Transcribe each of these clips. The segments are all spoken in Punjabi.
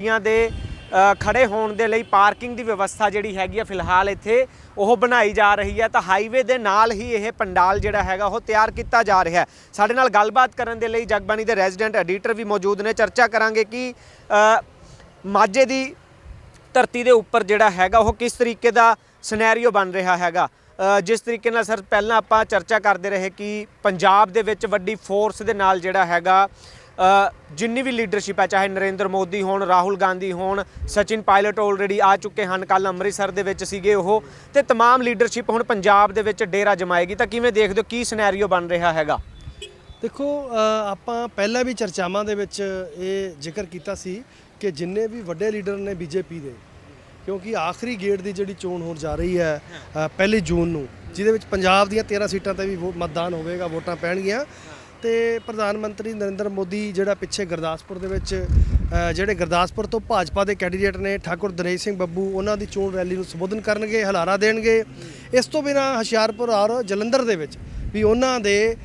ਗੱਡੀਆਂ ਦੇ ਅ, ਖੜੇ ਹੋਣ ਦੇ ਲਈ ਪਾਰਕਿੰਗ ਦੀ ਵਿਵਸਥਾ ਜਿਹੜੀ ਹੈਗੀ ਆ ਫਿਲਹਾਲ ਇੱਥੇ ਉਹ ਬਣਾਈ ਜਾ ਰਹੀ ਹੈ। ਤਾਂ ਹਾਈਵੇ ਦੇ ਨਾਲ ਹੀ ਇਹ ਪੰਡਾਲ ਜਿਹੜਾ ਹੈਗਾ ਉਹ ਤਿਆਰ ਕੀਤਾ ਜਾ ਰਿਹਾ ਹੈ। ਸਾਡੇ ਨਾਲ ਗੱਲਬਾਤ ਕਰਨ ਦੇ ਲਈ ਜਗਬਾਣੀ ਦੇ ਰੈਜ਼ੀਡੈਂਟ ਐਡੀਟਰ ਵੀ ਮੌਜੂਦ ਨੇ। ਚਰਚਾ ਕਰਾਂਗੇ ਕਿ ਮਾਝੇ ਦੀ ਧਰਤੀ ਦੇ ਉੱਪਰ ਜਿਹੜਾ ਹੈਗਾ ਉਹ ਕਿਸ ਤਰੀਕੇ ਦਾ ਸਿਨੈਰੀਓ ਬਣ ਰਿਹਾ ਹੈਗਾ। ਜਿਸ ਤਰੀਕੇ ਨਾਲ ਸਰ ਪਹਿਲਾਂ ਆਪਾਂ ਚਰਚਾ ਕਰਦੇ ਰਹੇ ਕਿ ਪੰਜਾਬ ਦੇ ਵਿੱਚ ਵੱਡੀ ਫੋਰਸ ਦੇ ਨਾਲ ਜਿਹੜਾ ਹੈਗਾ ਜਿੰਨੀ ਵੀ ਲੀਡਰਸ਼ਿਪ ਹੈ ਚਾਹੇ ਨਰਿੰਦਰ ਮੋਦੀ ਹੋਣ ਰਾਹੁਲ ਗਾਂਧੀ ਹੋਣ ਸਚਿਨ ਪਾਇਲਟ ਆਲਰੇਡੀ ਆ ਚੁੱਕੇ ਹਨ ਕੱਲ ਅੰਮ੍ਰਿਤਸਰ ਦੇ ਵਿੱਚ ਸੀਗੇ ਉਹ ਤੇ तमाम ਲੀਡਰਸ਼ਿਪ ਹੁਣ ਪੰਜਾਬ ਦੇ ਵਿੱਚ ਡੇਰਾ ਜਮਾਏਗੀ ਤਾਂ ਕਿਵੇਂ ਦੇਖਦੇ ਹੋ ਕੀ ਸਿਨੈਰੀਓ ਬਣ ਰਿਹਾ ਹੈਗਾ ਦੇਖੋ ਅ, ਆਪਾਂ ਪਹਿਲਾਂ ਵੀ ਚਰਚਾਵਾਂ ਦੇ ਵਿੱਚ ਇਹ ਜ਼ਿਕਰ ਕੀਤਾ ਸੀ ਕਿ ਜਿੰਨੇ ਵੀ ਵੱਡੇ ਲੀਡਰ ਨੇ ਬੀਜੇਪੀ ਦੇ ਕਿਉਂਕਿ ਆਖਰੀ ਗੇੜ ਦੀ ਜਿਹੜੀ ਚੋਣ ਹੋਣ ਜਾ ਰਹੀ ਹੈ ਅ, ਪਹਿਲੀ ਜੂਨ ਨੂੰ ਜਿਹਦੇ ਵਿੱਚ ਪੰਜਾਬ ਦੀਆਂ 13 ਸੀਟਾਂ ਤੇ ਵੀ ਵੋ- ਮਤਦਾਨ ਹੋਵੇਗਾ ਵੋਟਾਂ ਪੈਣਗੀਆਂ ਤੇ ਪ੍ਰਧਾਨ ਮੰਤਰੀ ਨਰਿੰਦਰ ਮੋਦੀ ਜਿਹੜਾ ਪਿੱਛੇ ਗੁਰਦਾਸਪੁਰ ਦੇ ਵਿੱਚ ਜਿਹੜੇ ਗੁਰਦਾਸਪੁਰ ਤੋਂ ਭਾਜਪਾ ਦੇ ਕੈਂਡੀਡੇਟ ਨੇ ਠਾਕੁਰ ਦਿਨੇਸ਼ ਸਿੰਘ ਬੱਬੂ, ਉਹਨਾਂ ਦੀ ਚੋਣ ਰੈਲੀ ਨੂੰ ਸੰਬੋਧਨ ਕਰਨਗੇ, ਹਲਾਰਾ ਦੇਣਗੇ। ਇਸ ਤੋਂ ਬਿਨਾਂ ਹੁਸ਼ਿਆਰਪੁਰ ਔਰ ਜਲੰਧਰ ਦੇ ਵਿੱਚ ਵੀ ਉਹਨਾਂ ਦੇ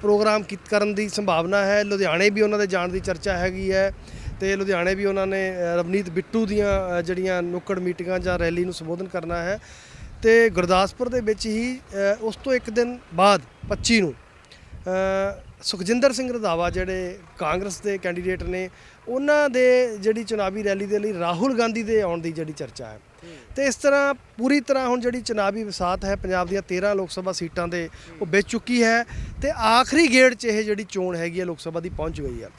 ਪ੍ਰੋਗਰਾਮ ਕੀਤ ਕਰਨ ਦੀ ਸੰਭਾਵਨਾ ਹੈ। ਲੁਧਿਆਣੇ ਵੀ ਉਹਨਾਂ ਦੇ ਜਾਣ ਦੀ ਚਰਚਾ ਹੈਗੀ ਹੈ ਤੇ ਲੁਧਿਆਣੇ ਵੀ ਉਹਨਾਂ ਨੇ ਰਵਨੀਤ ਬਿੱਟੂ ਦੀਆਂ ਜਿਹੜੀਆਂ ਨੁੱਕੜ ਮੀਟਿੰਗਾਂ ਜਾਂ ਰੈਲੀ ਨੂੰ ਸੰਬੋਧਨ ਕਰਨਾ ਹੈ। ਤੇ ਗੁਰਦਾਸਪੁਰ ਦੇ ਵਿੱਚ ਹੀ ਉਸ ਤੋਂ ਇੱਕ ਦਿਨ ਬਾਅਦ 25 ਨੂੰ ਸੁਖਜਿੰਦਰ ਸਿੰਘ ਰੰਧਾਵਾ ਜਿਹੜੇ ਕਾਂਗਰਸ ਦੇ ਕੈਂਡੀਡੇਟ ਨੇ, ਉਹਨਾਂ ਦੇ ਜਿਹੜੀ ਚੁਣਾਵੀ ਰੈਲੀ ਦੇ ਲਈ ਰਾਹੁਲ ਗਾਂਧੀ ਦੇ ਆਉਣ ਦੀ ਜਿਹੜੀ ਚਰਚਾ ਹੈ। ਤੇ ਇਸ ਤਰ੍ਹਾਂ ਪੂਰੀ ਤਰ੍ਹਾਂ ਹੁਣ ਜਿਹੜੀ ਚੁਣਾਵੀ ਵਸਾਤ ਹੈ, ਪੰਜਾਬ ਦੀਆਂ 13 ਲੋਕ ਸਭਾ ਸੀਟਾਂ ਦੇ ਉਹ ਵਿਚ ਚੁੱਕੀ ਹੈ ਤੇ ਆਖਰੀ ਗੇੜ 'ਚ ਇਹ ਜਿਹੜੀ ਚੋਣ ਹੈਗੀ ਹੈ, ਲੋਕ ਸਭਾ ਦੀ ਪਹੁੰਚ ਗਈ ਹੈ।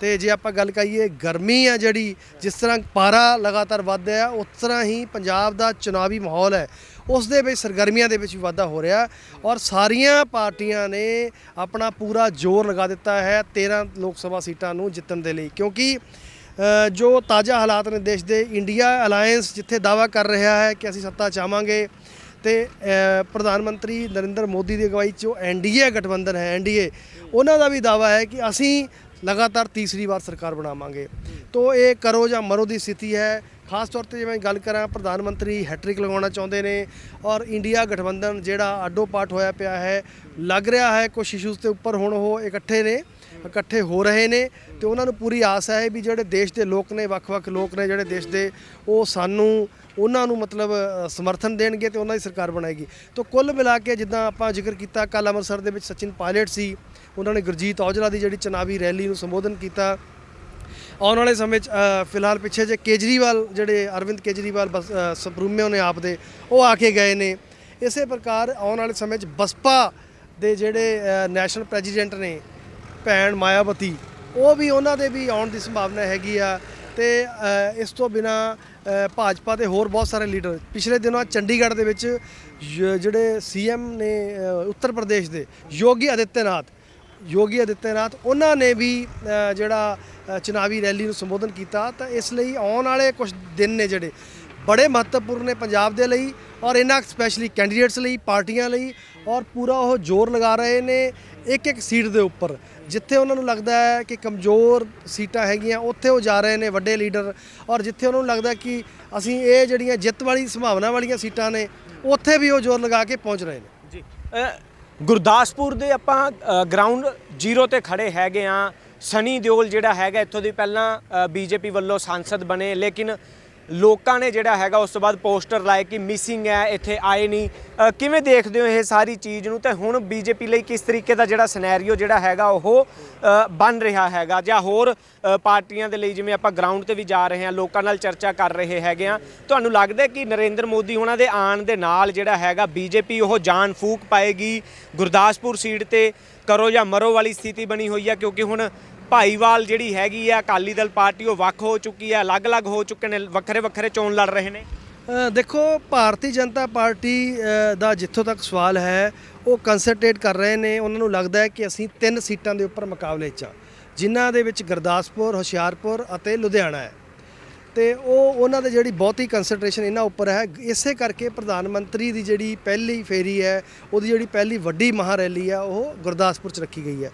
ਤੇ ਜੇ ਆਪਾਂ ਗੱਲ ਕਰੀਏ ਗਰਮੀ ਆ ਜਿਹੜੀ ਜਿਸ ਤਰ੍ਹਾਂ ਪਾਰਾ ਲਗਾਤਾਰ ਵੱਧ ਰਿਹਾ ਉਸ ਤਰ੍ਹਾਂ ਹੀ ਪੰਜਾਬ ਦਾ ਚੁਣਾਵੀ ਮਾਹੌਲ ਹੈ। ਉਸ ਦੇ ਵਿੱਚ ਸਰਗਰਮੀਆਂ ਦੇ ਵਿੱਚ ਵੀ ਵਾਧਾ ਹੋ ਰਿਹਾ ਔਰ ਸਾਰੀਆਂ ਪਾਰਟੀਆਂ ਨੇ ਆਪਣਾ ਪੂਰਾ ਜ਼ੋਰ ਲਗਾ ਦਿੱਤਾ ਹੈ 13 ਲੋਕ ਸਭਾ ਸੀਟਾਂ ਨੂੰ ਜਿੱਤਣ ਦੇ ਲਈ। ਕਿਉਂਕਿ ਜੋ ਤਾਜ਼ਾ ਹਾਲਾਤ ਨੇ ਦੇਸ਼ ਦੇ ਇੰਡੀਆ ਅਲਾਈਅੰਸ ਜਿੱਥੇ ਦਾਵਾ ਕਰ ਰਿਹਾ ਹੈ ਕਿ ਅਸੀਂ ਸੱਤਾ ਚਾਹਾਂਗੇ ਤੇ ਅ, ਪ੍ਰਧਾਨ ਮੰਤਰੀ ਨਰਿੰਦਰ ਮੋਦੀ ਦੀ ਅਗਵਾਈ 'ਚ ਜੋ ਐਨਡੀਏ ਗਠਬੰਧਨ ਹੈ ਐਨਡੀਏ ਉਹਨਾਂ ਦਾ ਵੀ ਦਾਵਾ ਹੈ ਕਿ ਅਸੀਂ ਲਗਾਤਾਰ ਤੀਸਰੀ ਵਾਰ ਸਰਕਾਰ ਬਣਾਵਾਂਗੇ। ਤੋਂ ਇਹ ਕਰੋ ਜਾਂ ਮਰੋ ਦੀ ਸਥਿਤੀ ਹੈ। ਖਾਸ ਤੌਰ ਤੇ ਜਿਵੇਂ ਗੱਲ ਕਰਾਂ, ਪ੍ਰਧਾਨ ਮੰਤਰੀ ਹੈਟ੍ਰਿਕ ਲਗਾਉਣਾ ਚਾਹੁੰਦੇ ਨੇ ਔਰ ਇੰਡੀਆ ਗਠਬੰਧਨ ਜਿਹੜਾ ਆਡੋ ਪਾਟ ਹੋਇਆ ਪਿਆ ਹੈ, ਲੱਗ ਰਿਹਾ ਹੈ ਕੁਝ ਇਸ਼ੂਜ਼ ਤੇ ਉੱਪਰ ਹੁਣ ਉਹ ਇਕੱਠੇ ਨੇ, ਇਕੱਠੇ ਹੋ ਰਹੇ ਨੇ। ਤੇ ਉਹਨਾਂ ਨੂੰ ਪੂਰੀ ਆਸ ਹੈ ਵੀ ਜਿਹੜੇ ਦੇਸ਼ ਦੇ ਲੋਕ ਨੇ ਵੱਖ-ਵੱਖ ਲੋਕ ਨੇ ਜਿਹੜੇ ਦੇਸ਼ ਦੇ ਉਹ ਸਾਨੂੰ ਉਹਨਾਂ ਨੂੰ ਮਤਲਬ ਸਮਰਥਨ ਦੇਣਗੇ ਤੇ ਉਹਨਾਂ ਦੀ ਸਰਕਾਰ ਬਣਾਏਗੀ। ਤੋਂ ਕੁੱਲ ਮਿਲਾ ਕੇ ਜਿੱਦਾਂ ਆਪਾਂ ਜ਼ਿਕਰ ਕੀਤਾ ਕੱਲ ਅੰਮ੍ਰਿਤਸਰ ਦੇ ਵਿੱਚ ਸਚਿਨ ਪਾਇਲਟ ਸੀ ਉਹਨਾਂ ਨੇ ਗੁਰਜੀਤ ਔਜਲਾ ਦੀ ਜਿਹੜੀ ਚੁਣਾਵੀ ਰੈਲੀ ਨੂੰ ਸੰਬੋਧਨ ਕੀਤਾ। ਆਉਣ ਵਾਲੇ ਸਮੇਂ 'ਚ ਫਿਲਹਾਲ ਪਿੱਛੇ ਜੇ ਕੇਜਰੀਵਾਲ ਜਿਹੜੇ ਅਰਵਿੰਦ ਕੇਜਰੀਵਾਲ ਬਸ ਅ, ਨੇ ਆਪ ਦੇ ਉਹ ਆ ਕੇ ਗਏ ਨੇ। ਇਸੇ ਪ੍ਰਕਾਰ ਆਉਣ ਵਾਲੇ ਸਮੇਂ 'ਚ ਬਸਪਾ ਦੇ ਜਿਹੜੇ ਨੈਸ਼ਨਲ ਪ੍ਰੈਜ਼ੀਡੈਂਟ ਨੇ ਭੈਣ ਮਾਇਆਵਤੀ ਉਹ ਵੀ ਉਹਨਾਂ ਦੇ ਵੀ ਆਉਣ ਦੀ ਸੰਭਾਵਨਾ ਹੈਗੀ ਆ ਤੇ ਇਸ ਤੋਂ ਬਿਨਾ ਭਾਜਪਾ ਦੇ ਹੋਰ ਬਹੁਤ ਸਾਰੇ ਲੀਡਰ ਪਿਛਲੇ ਦਿਨਾਂ ਚੰਡੀਗੜ੍ਹ ਦੇ ਵਿੱਚ ਜ- ਜਿਹੜੇ ਸੀਐਮ ਨੇ ਉੱਤਰ ਪ੍ਰਦੇਸ਼ ਦੇ ਯੋਗੀ ਆਦਿੱਤਿਆਨਾਥ ਯੋਗੀ ਆਦਿੱਤਿਆਨਾਥ, ਉਹਨਾਂ ਨੇ ਵੀ ਜਿਹੜਾ ਚੁਣਾਵੀ ਰੈਲੀ ਨੂੰ ਸੰਬੋਧਨ ਕੀਤਾ ਤਾਂ ਇਸ ਲਈ ਆਉਣ ਵਾਲੇ ਕੁਝ ਦਿਨ ਨੇ ਜਿਹੜੇ ਬੜੇ ਮਹੱਤਵਪੂਰਨ ਨੇ ਪੰਜਾਬ ਦੇ ਲਈ ਔਰ ਇਹਨਾਂ ਸਪੈਸ਼ਲੀ ਕੈਂਡੀਡੇਟਸ ਲਈ, ਪਾਰਟੀਆਂ ਲਈ ਔਰ ਪੂਰਾ ਉਹ ਜ਼ੋਰ ਲਗਾ ਰਹੇ ਨੇ ਇੱਕ ਇੱਕ ਸੀਟ ਦੇ ਉੱਪਰ। ਜਿੱਥੇ ਉਹਨਾਂ ਨੂੰ ਲੱਗਦਾ ਹੈ ਕਿ ਕਮਜ਼ੋਰ ਸੀਟਾਂ ਹੈਗੀਆਂ, ਉੱਥੇ ਉਹ ਜਾ ਰਹੇ ਨੇ ਵੱਡੇ ਲੀਡਰ। ਔਰ ਜਿੱਥੇ ਉਹਨਾਂ ਨੂੰ ਲੱਗਦਾ ਕਿ ਅਸੀਂ ਇਹ ਜਿਹੜੀਆਂ ਜਿੱਤ ਵਾਲੀ, ਸੰਭਾਵਨਾ ਵਾਲੀਆਂ ਸੀਟਾਂ ਨੇ, ਉੱਥੇ ਵੀ ਉਹ ਜ਼ੋਰ ਲਗਾ ਕੇ ਪਹੁੰਚ ਰਹੇ ਨੇ। ਜੀ। ਗੁਰਦਾਸਪੁਰ ਦੇ ਆਪਾਂ ਗਰਾਊਂਡ ਜ਼ੀਰੋ ਤੇ ਖੜੇ ਹੈਗੇ ਆ ਸਨੀ ਦਿਓਲ ਜਿਹੜਾ ਹੈਗਾ, ਇੱਥੋਂ ਦੀ ਪਹਿਲਾਂ ਬੀਜੇਪੀ ਵੱਲੋਂ ਸੰਸਦ ਬਣੇ। ਲੇਕਿਨ ਲੋਕਾਂ ਨੇ ਜਿਹੜਾ ਹੈਗਾ ਉਸ ਤੋਂ ਬਾਅਦ ਪੋਸਟਰ ਲਾਏ ਕਿ ਮਿਸਿੰਗ ਹੈ ਇੱਥੇ ਆਏ ਨਹੀਂ। ਅ, ਕਿਵੇਂ ਦੇਖਦੇ ਹੋ ਇਹ ਸਾਰੀ ਚੀਜ਼ ਨੂੰ? ਤੇ ਹੁਣ ਬੀਜੇਪੀ ਲਈ ਕਿਸ ਤਰੀਕੇ ਦਾ ਜਿਹੜਾ ਸਿਨੈਰੀਓ ਜਿਹੜਾ ਹੈਗਾ ਉਹ ਅ, ਬਣ ਰਿਹਾ ਹੈਗਾ? ਜਾਂ ਹੋਰ ਅ, ਪਾਰਟੀਆਂ ਦੇ ਲਈ ਜਿਵੇਂ ਆਪਾਂ ਗਰਾਊਂਡ ਤੇ ਵੀ ਜਾ ਰਹੇ ਹਾਂ ਲੋਕਾਂ ਨਾਲ ਚਰਚਾ ਕਰ ਰਹੇ ਹੈਗੇ ਆ ਤੁਹਾਨੂੰ ਲੱਗਦਾ ਹੈ ਕਿ ਨਰਿੰਦਰ ਮੋਦੀ ਉਹਨਾਂ ਦੇ ਆਉਣ ਦੇ ਨਾਲ ਜਿਹੜਾ ਹੈਗਾ ਬੀਜੇਪੀ ਉਹ ਜਾਨ ਫੂਕ ਪਾਏਗੀ? ਗੁਰਦਾਸਪੁਰ ਸੀਟ ਤੇ ਕਰੋ ਜਾਂ ਮਰੋ ਵਾਲੀ ਸਥਿਤੀ ਬਣੀ ਹੋਈ ਹੈ ਕਿਉਂਕਿ ਹੁਣ ਭਾਈਵਾਲ ਜਿਹੜੀ ਹੈਗੀ ਆ, ਅਕਾਲੀ ਦਲ ਪਾਰਟੀ, ਉਹ ਵੱਖ ਹੋ ਚੁੱਕੀ ਹੈ ਅਲੱਗ-ਅਲੱਗ ਹੋ ਚੁੱਕੇ ਨੇ ਵੱਖਰੇ ਵੱਖਰੇ ਚੋਣ ਲੜ ਰਹੇ ਨੇ। ਦੇਖੋ, ਭਾਰਤੀ ਜਨਤਾ ਪਾਰਟੀ ਦਾ ਜਿੱਥੋਂ ਤੱਕ ਸਵਾਲ ਹੈ, ਉਹ ਕੰਸੈਂਟਰੇਟ ਕਰ ਰਹੇ ਨੇ। ਉਹਨਾਂ ਨੂੰ ਲੱਗਦਾ ਹੈ ਕਿ ਅਸੀਂ ਤਿੰਨ ਸੀਟਾਂ ਦੇ ਉੱਪਰ ਮੁਕਾਬਲੇ 'ਚ ਹਾਂ ਜਿਨ੍ਹਾਂ ਦੇ ਵਿੱਚ ਗੁਰਦਾਸਪੁਰ, ਹੁਸ਼ਿਆਰਪੁਰ ਅਤੇ ਲੁਧਿਆਣਾ ਹੈ। ਤੇ ਉਹ, ਉਹਨਾਂ ਦੇ ਜਿਹੜੀ ਬਹੁਤੀ ਕੰਸੈਂਟਰੇਸ਼ਨ ਇਹਨਾਂ ਉੱਪਰ ਹੈ, ਇਸੇ ਕਰਕੇ ਪ੍ਰਧਾਨ ਮੰਤਰੀ ਦੀ ਜਿਹੜੀ ਪਹਿਲੀ ਫੇਰੀ ਹੈ, ਉਹਦੀ ਜਿਹੜੀ ਪਹਿਲੀ ਵੱਡੀ ਮਹਾ ਰੈਲੀ ਆ ਉਹ ਗੁਰਦਾਸਪੁਰ 'ਚ ਰੱਖੀ ਗਈ ਹੈ।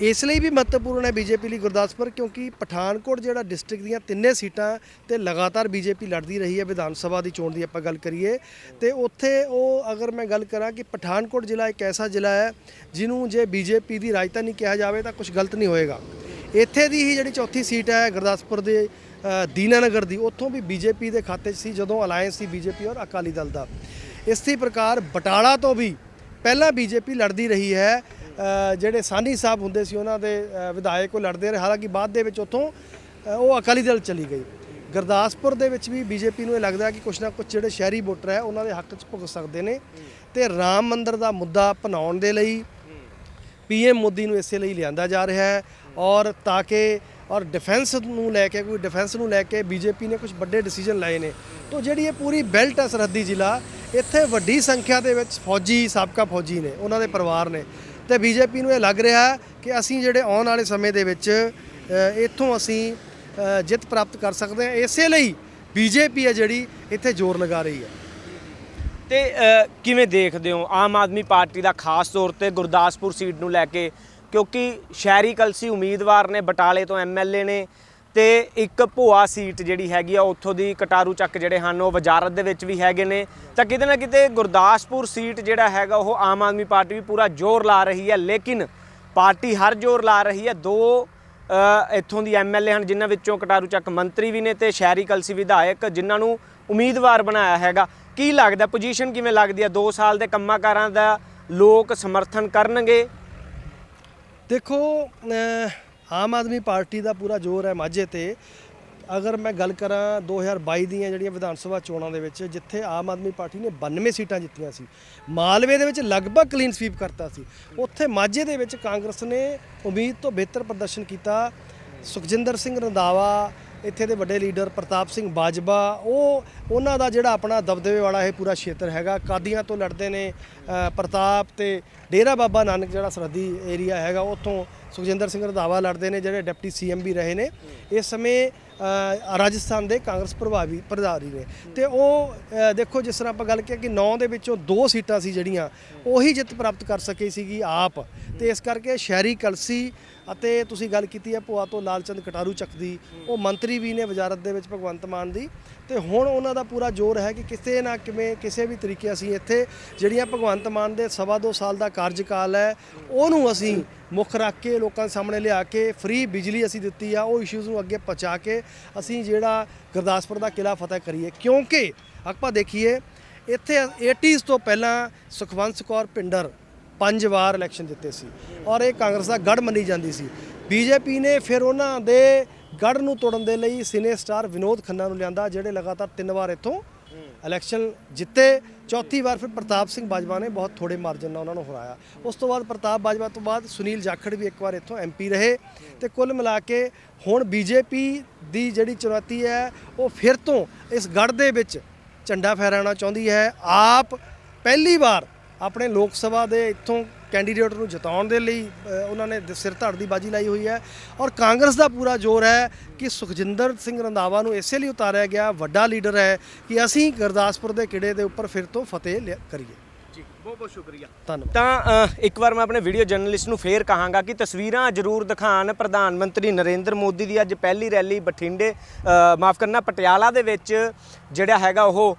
ਇਸ ਲਈ ਵੀ ਮਹੱਤਵਪੂਰਨ ਹੈ ਬੀਜੇਪੀ ਲਈ ਗੁਰਦਾਸਪੁਰ ਕਿਉਂਕਿ ਪਠਾਨਕੋਟ ਜਿਹੜਾ ਡਿਸਟ੍ਰਿਕਟ ਦੀਆਂ ਤਿੰਨੇ ਸੀਟਾਂ ਤੇ ਲਗਾਤਾਰ ਬੀਜੇਪੀ ਲੜਦੀ ਰਹੀ ਹੈ ਵਿਧਾਨ ਸਭਾ ਦੀ ਚੋਣ ਦੀ ਆਪਾਂ ਗੱਲ ਕਰੀਏ ਤੇ ਉੱਥੇ ਉਹ ਅਗਰ ਮੈਂ ਗੱਲ ਕਰਾਂ ਕਿ ਪਠਾਨਕੋਟ ਜ਼ਿਲ੍ਹਾ ਇੱਕ ਐਸਾ ਜ਼ਿਲ੍ਹਾ ਹੈ ਜਿਹਨੂੰ ਜੇ ਬੀਜੇਪੀ ਦੀ ਰਾਜਧਾਨੀ ਕਿਹਾ ਜਾਵੇ ਤਾਂ ਕੁਝ ਗਲਤ ਨਹੀਂ ਹੋਏਗਾ। ਇੱਥੇ ਦੀ ਹੀ ਜਿਹੜੀ ਚੌਥੀ ਸੀਟ ਹੈ ਗੁਰਦਾਸਪੁਰ ਦੇ ਅ, ਦੀਨਾਨਗਰ ਦੀ ਉੱਥੋਂ ਵੀ ਬੀਜੇਪੀ ਦੇ ਖਾਤੇ 'ਚ ਸੀ ਜਦੋਂ ਅਲਾਈਅੰਸ ਸੀ ਬੀਜੇਪੀ ਔਰ ਅਕਾਲੀ ਦਲ ਦਾ। ਇਸੇ ਪ੍ਰਕਾਰ ਬਟਾਲਾ ਤੋਂ ਵੀ ਪਹਿਲਾਂ ਬੀਜੇਪੀ ਲੜਦੀ ਰਹੀ ਹੈ ਜਿਹੜੇ ਸਾਨੀ ਸਾਹਿਬ ਹੁੰਦੇ ਸੀ, ਉਹਨਾਂ ਦੇ ਵਿਧਾਇਕ ਉਹ ਲੜਦੇ ਰਹੇ। ਹਾਲਾਂਕਿ ਬਾਅਦ ਦੇ ਵਿੱਚ ਉੱਥੋਂ ਉਹ ਅਕਾਲੀ ਦਲ ਚਲੀ ਗਈ। ਗੁਰਦਾਸਪੁਰ ਦੇ ਵਿੱਚ ਵੀ ਬੀਜੇਪੀ ਨੂੰ ਇਹ ਲੱਗਦਾ ਕਿ ਕੁਛ ਨਾ ਕੁਛ ਜਿਹੜੇ ਸ਼ਹਿਰੀ ਵੋਟਰ ਹੈ, ਉਹਨਾਂ ਦੇ ਹੱਕ 'ਚ ਭੁਗਤ ਸਕਦੇ ਨੇ। ਤੇ ਰਾਮ ਮੰਦਿਰ ਦਾ ਮੁੱਦਾ ਭਨਾਉਣ ਦੇ ਲਈ ਪੀਐਮ ਮੋਦੀ ਨੂੰ ਇਸੇ ਲਈ ਲਿਆਂਦਾ ਜਾ ਰਿਹਾ ਹੈ ਔਰ ਤਾਂ ਕਿ, ਔਰ ਡਿਫੈਂਸ ਨੂੰ ਲੈ ਕੇ, ਕੋਈ ਡਿਫੈਂਸ ਨੂੰ ਲੈ ਕੇ ਬੀਜੇਪੀ ਨੇ ਕੁਝ ਵੱਡੇ ਡਿਸੀਜਨ ਲਏ ਨੇ। ਤੋਂ ਜਿਹੜੀ ਇਹ ਪੂਰੀ ਬੈਲਟ ਹੈ ਸਰਹੱਦੀ ਜ਼ਿਲ੍ਹਾ, ਇੱਥੇ ਵੱਡੀ ਸੰਖਿਆ ਦੇ ਵਿੱਚ ਫੌਜੀ, ਸਾਬਕਾ ਫੌਜੀ ਨੇ, ਉਹਨਾਂ ਦੇ ਪਰਿਵਾਰ ਨੇ। ਤੇ ਬੀਜੇਪੀ ਨੂੰ ਇਹ ਲੱਗ ਰਿਹਾ ਹੈ ਕਿ ਅਸੀਂ ਜਿਹੜੇ ਆਉਣ ਵਾਲੇ ਸਮੇਂ ਦੇ ਵਿੱਚ ਇੱਥੋਂ ਅਸੀਂ ਜਿੱਤ ਪ੍ਰਾਪਤ ਕਰ ਸਕਦੇ ਹਾਂ। ਇਸੇ ਲਈ ਬੀਜੇਪੀ ਹੈ ਜਿਹੜੀ ਇੱਥੇ ਜ਼ੋਰ ਲਗਾ ਰਹੀ ਹੈ। ਤੇ ਕਿਵੇਂ ਦੇਖਦੇ ਹੋ? ਆਮ ਆਦਮੀ ਪਾਰਟੀ ਦਾ ਖਾਸ ਤੌਰ ਤੇ ਗੁਰਦਾਸਪੁਰ ਸੀਟ ਨੂੰ ਲੈ ਕੇ, ਕਿਉਂਕਿ ਸ਼ਹਿਰੀ ਕਲਸੀ ਉਮੀਦਵਾਰ ਨੇ, ਬਟਾਲੇ ਤੋਂ ਐਮਐਲਏ ਨੇ ਤੇ ਇੱਕ ਭੋਆ ਸੀਟ ਜਿਹੜੀ ਹੈਗੀ ਆ, ਉੱਥੋਂ ਦੀ ਕਟਾਰੂ ਚੱਕ ਜਿਹੜੇ ਹਨ, ਉਹ ਵਜ਼ਾਰਤ ਦੇ ਵਿੱਚ ਵੀ ਹੈਗੇ ਨੇ। ਤਾਂ ਕਿਤੇ ਨਾ ਕਿਤੇ ਗੁਰਦਾਸਪੁਰ ਸੀਟ ਜਿਹੜਾ ਹੈਗਾ, ਉਹ ਆਮ ਆਦਮੀ ਪਾਰਟੀ ਵੀ ਪੂਰਾ ਜ਼ੋਰ ਲਾ ਰਹੀ ਹੈ। ਲੇਕਿਨ ਪਾਰਟੀ ਹਰ ਜ਼ੋਰ ਲਾ ਰਹੀ ਹੈ। ਦੋ ਇੱਥੋਂ ਦੀ ਐਮਐਲਏ ਹਨ, ਜਿਨ੍ਹਾਂ ਵਿੱਚੋਂ ਕਟਾਰੂ ਚੱਕ ਮੰਤਰੀ ਵੀ ਨੇ ਤੇ ਸ਼ਹਿਰੀ ਕਲਸੀ ਵਿਧਾਇਕ, ਜਿਨ੍ਹਾਂ ਨੂੰ ਉਮੀਦਵਾਰ ਬਣਾਇਆ ਹੈਗਾ। ਕੀ ਲੱਗਦਾ ਪੋਜੀਸ਼ਨ ਕਿਵੇਂ ਲੱਗਦੀ ਹੈ? 2 ਸਾਲ ਦੇ ਕੰਮਾਂ-ਕਾਰਾਂ ਦਾ ਲੋਕ ਸਮਰਥਨ ਕਰਨਗੇ? ਦੇਖੋ ਆਮ ਆਦਮੀ ਪਾਰਟੀ ਦਾ ਪੂਰਾ ਜ਼ੋਰ ਹੈ ਮਾਝੇ ਤੇ। ਅਗਰ ਮੈਂ ਗੱਲ ਕਰਾਂ 2022 ਦੀਆਂ ਜਿਹੜੀਆਂ ਵਿਧਾਨ ਸਭਾ ਚੋਣਾਂ ਦੇ ਵਿੱਚ, ਜਿੱਥੇ ਆਮ ਆਦਮੀ ਪਾਰਟੀ ਨੇ 92 ਸੀਟਾਂ ਜਿੱਤੀਆਂ ਸੀ, ਮਾਲਵੇ ਦੇ ਵਿੱਚ ਲਗਭਗ ਕਲੀਨ ਸਵੀਪ ਕਰਤਾ ਸੀ, ਉੱਥੇ ਮਾਝੇ ਦੇ ਵਿੱਚ ਕਾਂਗਰਸ ਨੇ ਉਮੀਦ ਤੋਂ ਬਿਹਤਰ ਪ੍ਰਦਰਸ਼ਨ ਕੀਤਾ। ਸੁਖਜਿੰਦਰ ਸਿੰਘ ਰੰਧਾਵਾ ਇੱਥੇ ਦੇ ਵੱਡੇ ਲੀਡਰ ਪ੍ਰਤਾਪ ਸਿੰਘ ਬਾਜਵਾ, ਉਹ ਉਹਨਾਂ ਦਾ ਜਿਹੜਾ ਆਪਣਾ ਦਬਦਬੇ ਵਾਲਾ ਇਹ ਪੂਰਾ ਖੇਤਰ ਹੈਗਾ। ਕਾਦੀਆਂ ਤੋਂ ਲੜਦੇ ਨੇ ਪ੍ਰਤਾਪ ਤੇ ਡੇਰਾ ਬਾਬਾ ਨਾਨਕ ਜਿਹੜਾ ਸਰਹੱਦੀ ਏਰੀਆ ਹੈਗਾ, ਉੱਥੋਂ ਸੁਖਜਿੰਦਰ ਸਿੰਘ ਰੰਧਾਵਾ ਲੜਦੇ ਨੇ, ਜਿਹੜੇ ਡਿਪਟੀ ਸੀਐਮ ਵੀ ਰਹੇ ਨੇ। ਇਸ ਸਮੇਂ ਰਾਜਸਥਾਨ ਦੇ ਕਾਂਗਰਸ ਪ੍ਰਭਾਵੀ ਪ੍ਰਧਾਰੀ ਨੇ। ਤੇ ਉਹ ਦੇਖੋ ਜਿਸ ਤਰ੍ਹਾਂ ਆਪਾਂ ਗੱਲ ਕੀਤੀ ਕਿ 9 ਦੇ ਵਿੱਚੋਂ ਦੋ ਸੀਟਾਂ ਸੀ ਜਿਹੜੀਆਂ, ਉਹੀ ਜਿੱਤ ਪ੍ਰਾਪਤ ਕਰ ਸਕੇ ਸੀਗੀ ਆਪ। ਤੇ ਇਸ ਕਰਕੇ ਸ਼ਹਿਰੀ ਕਲਸੀ ਅਤੇ ਤੁਸੀਂ ਗੱਲ ਕੀਤੀ ਹੈ ਭੂਆ ਤੋਂ ਲਾਲਚੰਦ ਕਟਾਰੂ ਚੱਕ ਦੀ, ਉਹ ਮੰਤਰੀ ਵੀ ਨੇ ਵਜ਼ਾਰਤ ਦੇ ਵਿੱਚ ਭਗਵੰਤ ਮਾਨ ਦੀ। ਤੇ ਹੁਣ ਉਹਨਾਂ ਦਾ ਪੂਰਾ ਜ਼ੋਰ ਹੈ ਕਿ ਕਿਸੇ ਨਾ ਕਿਵੇਂ ਕਿਸੇ ਵੀ ਤਰੀਕੇ ਅਸੀਂ ਇੱਥੇ ਜਿਹੜੀਆਂ ਭਗਵੰਤ ਮਾਨ ਦੇ ਸਵਾ ਦੋ ਸਾਲ ਦਾ ਕਾਰਜਕਾਲ ਹੈ, ਉਹਨੂੰ ਅਸੀਂ ਮੁੱਖ ਰੱਖ ਕੇ ਲੋਕਾਂ ਸਾਹਮਣੇ ਲਿਆ ਕੇ ਫ੍ਰੀ ਬਿਜਲੀ ਅਸੀਂ ਦਿੱਤੀ ਆ, ਉਹ ਇਸ਼ੂਜ਼ ਨੂੰ ਅੱਗੇ ਪਹੁੰਚਾ ਕੇ ਅਸੀਂ ਜਿਹੜਾ ਗੁਰਦਾਸਪੁਰ ਦਾ ਕਿਲਾ ਫਤਿਹ ਕਰੀਏ। ਕਿਉਂਕਿ ਆਪਾਂ ਦੇਖੀਏ, ਇੱਥੇ 80s ਤੋਂ ਪਹਿਲਾਂ ਸੁਖਵੰਤ ਕੌਰ ਪਿੰਡਰ ਪੰਜ ਵਾਰ ਇਲੈਕਸ਼ਨ ਜਿੱਤੇ ਸੀ ਔਰ ਇਹ ਕਾਂਗਰਸ ਦਾ ਗੜ ਮੰਨੀ ਜਾਂਦੀ ਸੀ। ਬੀਜੇਪੀ ਨੇ ਫਿਰ ਉਹਨਾਂ ਦੇ ਗੜ ਨੂੰ ਤੋੜਨ ਦੇ ਲਈ ਸਿਨੇ ਸਟਾਰ ਵਿਨੋਦ ਖੰਨਾ ਨੂੰ ਲਿਆਂਦਾ, ਜਿਹੜੇ ਲਗਾਤਾਰ ਤਿੰਨ ਵਾਰ ਇੱਥੋਂ ਇਲੈਕਸ਼ਨ ਜਿੱਤੇ। ਚੌਥੀ ਵਾਰ ਫਿਰ ਪ੍ਰਤਾਪ ਸਿੰਘ ਬਾਜਵਾ ਨੇ ਬਹੁਤ ਥੋੜੇ ਮਾਰਜਨ ਨਾਲ ਉਹਨਾਂ ਨੂੰ ਹਰਾਇਆ। ਉਸ ਤੋਂ ਬਾਅਦ ਪ੍ਰਤਾਪ ਬਾਜਵਾ ਤੋਂ ਬਾਅਦ ਸੁਨੀਲ ਜਾਖੜ ਵੀ ਇੱਕ ਵਾਰ ਇੱਥੋਂ ਐਮਪੀ ਰਹੇ ਤੇ ਕੁੱਲ ਮਿਲਾ ਕੇ ਹੁਣ ਬੀਜੇਪੀ ਦੀ ਜਿਹੜੀ ਚੁਣੌਤੀ ਹੈ, ਉਹ ਫਿਰ ਤੋਂ ਇਸ ਗੜ ਦੇ ਵਿੱਚ ਝੰਡਾ ਫਹਿਰਾਉਣਾ ਚਾਹੁੰਦੀ ਹੈ। ਆਪ ਪਹਿਲੀ ਵਾਰ ਆਪਣੇ ਲੋਕ ਸਭਾ ਦੇ ਇੱਥੋਂ ਕੈਂਡੀਡੇਟ ਨੂੰ ਜਿਤਾਉਣ ਦੇ ਲਈ ਉਹਨਾਂ ਨੇ ਸਿਰ ਧੜ ਦੀ ਬਾਜੀ ਲਾਈ ਹੋਈ ਹੈ। ਔਰ ਕਾਂਗਰਸ ਦਾ ਪੂਰਾ ਜ਼ੋਰ ਹੈ ਕਿ ਸੁਖਜਿੰਦਰ ਸਿੰਘ ਰੰਧਾਵਾ ਨੂੰ ਇਸੇ ਲਈ ਉਤਾਰਿਆ ਗਿਆ। ਵੱਡਾ ਲੀਡਰ ਹੈ ਕਿ ਅਸੀਂ ਗੁਰਦਾਸਪੁਰ ਦੇ ਕਿੜੇ ਦੇ ਉੱਪਰ ਫਿਰ ਤੋਂ ਫਤਿਹ ਲਿਆ- ਕਰੀਏ। ਜੀ ਬਹੁਤ ਬਹੁਤ ਸ਼ੁਕਰੀਆ। ਧੰਨਵਾਦ। ਤਾਂ ਇੱਕ ਵਾਰ ਮੈਂ ਆਪਣੇ ਵੀਡੀਓ ਜਰਨਲਿਸਟ ਨੂੰ ਫੇਰ ਕਹਾਂਗਾ ਕਿ ਤਸਵੀਰਾਂ ਜ਼ਰੂਰ ਦਿਖਾਣ ਪ੍ਰਧਾਨ ਮੰਤਰੀ ਨਰਿੰਦਰ ਮੋਦੀ ਦੀ ਅੱਜ ਪਹਿਲੀ ਰੈਲੀ ਬਠਿੰਡੇ ਮਾਫ ਕਰਨਾ ਪਟਿਆਲਾ ਦੇ ਵਿੱਚ ਜਿਹੜਾ ਹੈਗਾ ਉਹ